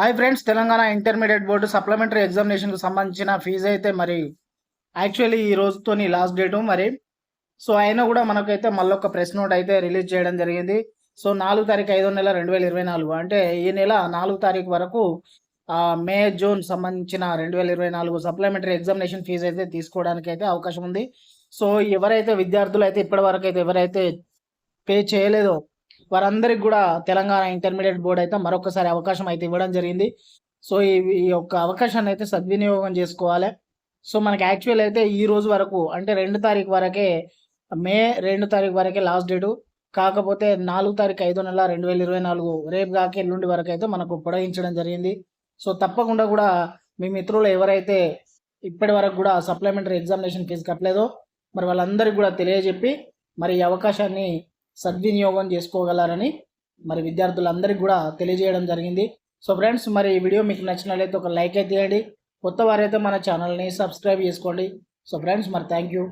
Hi friends Telangana intermediate board supplementary ఎగ్జామినేషన్కి సంబంధించిన fee అయితే మరి యాక్చువల్లీ ఈ రోజుతోని లాస్ట్ డేటు మరి. సో అయినా కూడా మనకైతే మళ్ళీ ప్రెస్ నోట్ అయితే రిలీజ్ చేయడం జరిగింది. సో నాలుగు తారీఖు ఐదో నెల రెండు వేల ఇరవై నాలుగు అంటే ఈ నెల నాలుగు తారీఖు వరకు మే జూన్ సంబంధించిన రెండు వేల ఇరవై నాలుగు సప్లిమెంటరీ ఎగ్జామినేషన్ ఫీజు అయితే తీసుకోవడానికి అయితే అవకాశం ఉంది. సో ఎవరైతే విద్యార్థులు అయితే ఇప్పటి వరకు అయితే ఎవరైతే పే చేయలేదో వారందరికి కూడా తెలంగాణ ఇంటర్మీడియట్ బోర్డు అయితే మరొకసారి అవకాశం అయితే ఇవ్వడం జరిగింది. సో ఈ ఈ యొక్క అవకాశాన్ని అయితే సద్వినియోగం చేసుకోవాలి. సో మనకి యాక్చువల్ అయితే ఈ రోజు వరకు అంటే రెండు తారీఖు వరకే మే రెండు తారీఖు వరకే లాస్ట్ డేటు. కాకపోతే నాలుగు తారీఖు ఐదో నెల రెండు వేల ఇరవై నాలుగు రేపు కాక ఎల్లుండి వరకు అయితే మనకు పొడగించడం జరిగింది. సో తప్పకుండా కూడా మీ మిత్రులు ఎవరైతే ఇప్పటి వరకు కూడా సప్లిమెంటరీ ఎగ్జామినేషన్ ఫీజు కట్టలేదో మరి వాళ్ళందరికీ కూడా తెలియజెప్పి మరి ఈ అవకాశాన్ని సద్వినియోగం చేసుకోగలరని మరి విద్యార్థులందరికీ కూడా తెలియజేయడం జరిగింది. సో ఫ్రెండ్స్ మరి ఈ వీడియో మీకు నచ్చినట్లయితే ఒక లైక్ అయితే ఇవ్వండి కొత్త వారైతే మన ఛానల్ని సబ్స్క్రైబ్ చేసుకోండి. సో ఫ్రెండ్స్ మరి థ్యాంక్ యూ